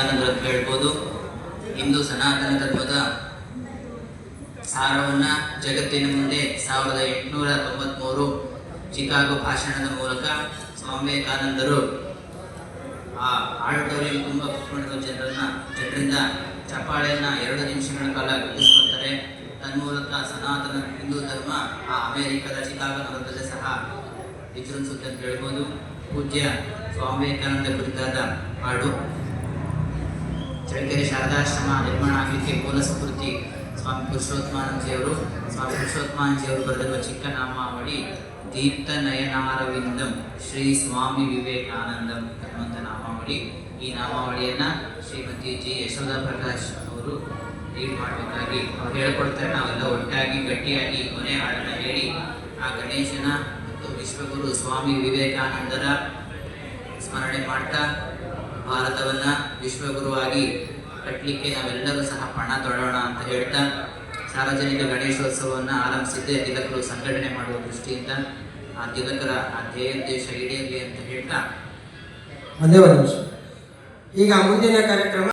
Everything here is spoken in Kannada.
ಅಂತ ಹೇಳ್ಬೋದು. ಇಂದು ಸನಾತನ ಧರ್ಮದ ಸಾರವನ್ನ ಜಗತ್ತಿನ ಮುಂದೆ ಸಾವಿರದ ಎಂಟುನೂರ ತೊಂಬತ್ಮೂರು ಚಿಕಾಗೋ ಭಾಷಣದ ಮೂಲಕ ಸ್ವಾಮಿ ವಿವೇಕಾನಂದರು ಆ ಆಡಿಟೋರಿಯಂ ತುಂಬ ಕುತ್ಕೊಂಡಿರುವ ಜನರನ್ನ, ಜನರಿಂದ ಚಪ್ಪಾಳೆಯನ್ನ ಎರಡು ನಿಮಿಷಗಳ ಕಾಲ ಗುರುತಿಸಿಕೊಳ್ತಾರೆ. ತನ್ಮೂಲಕ ಸನಾತನ ಹಿಂದೂ ಧರ್ಮ ಆ ಅಮೆರಿಕದ ಚಿಕಾಗೋ ನಗರದಲ್ಲಿ ಸಹ ವಿಜೃಂಭಿಸುತ್ತೆ ಅಂತ ಹೇಳ್ಬೋದು. ಪೂಜ್ಯ ಸ್ವಾಮಿ ವಿವೇಕಾನಂದ ಕುರಿತಾದ ಹಾಡು. ಚಳ್ಳಕೆರೆ ಶಾರದಾಶ್ರಮ ನಿರ್ಮಾಣ ಆಗಲಿಕ್ಕೆ ಮೂಲ ಸ್ಫೂರ್ತಿ ಸ್ವಾಮಿ ಪುರುಷೋತ್ತಮಾನಂಜಿಯವರು ಸ್ವಾಮಿ ಪುರುಷೋತ್ತಮಾನಂಜಿಯವರು ಬರೆದಿರುವ ಚಿಕ್ಕ ನಾಮಾವಳಿ ದೀಪ್ತ ನಯನಾರವಿಂದಂ ಶ್ರೀ ಸ್ವಾಮಿ ವಿವೇಕಾನಂದಂ ಅನ್ನುವಂಥ ನಾಮಾವಳಿ. ಈ ನಾಮಾವಳಿಯನ್ನು ಶ್ರೀಮತಿ ಜಿ. ಯಶೋಧ ಪ್ರಕಾಶ್ ಅವರು ಲೀಡ್ ಮಾಡಬೇಕಾಗಿ ಅವ್ರು ಹೇಳ್ಕೊಡ್ತಾರೆ. ನಾವೆಲ್ಲ ಒಟ್ಟಾಗಿ ಗಟ್ಟಿಯಾಗಿ ಕೊನೆ ಹಾಡನ್ನು ಹೇಳಿ ಆ ಗಣೇಶನ ಮತ್ತು ವಿಶ್ವಗುರು ಸ್ವಾಮಿ ವಿವೇಕಾನಂದರ ಭಾರತವನ್ನ ವಿಶ್ವಗುರುವಾಗಿ ಕಟ್ಟಲಿಕ್ಕೆ ನಾವೆಲ್ಲರೂ ಸಹ ಪಣ ತೊಡೋಣ ಅಂತ ಹೇಳ್ತಾ ಸಾರ್ವಜನಿಕ ಗಣೇಶೋತ್ಸವವನ್ನು ಆರಂಭಿಸಿದ್ದೆ. ತಿಲಕರು ಸಂಘಟನೆ ಮಾಡುವ ದೃಷ್ಟಿಯಿಂದ ಆ ತಿಲಕರ ಆ ಧ್ಯೇಯೋದ್ದೇಶ ಈಡೇರಲಿ ಅಂತ ಹೇಳ್ತಾ. ಒಂದೇ ಒಂದು ಈಗ ಮುಂದಿನ ಕಾರ್ಯಕ್ರಮ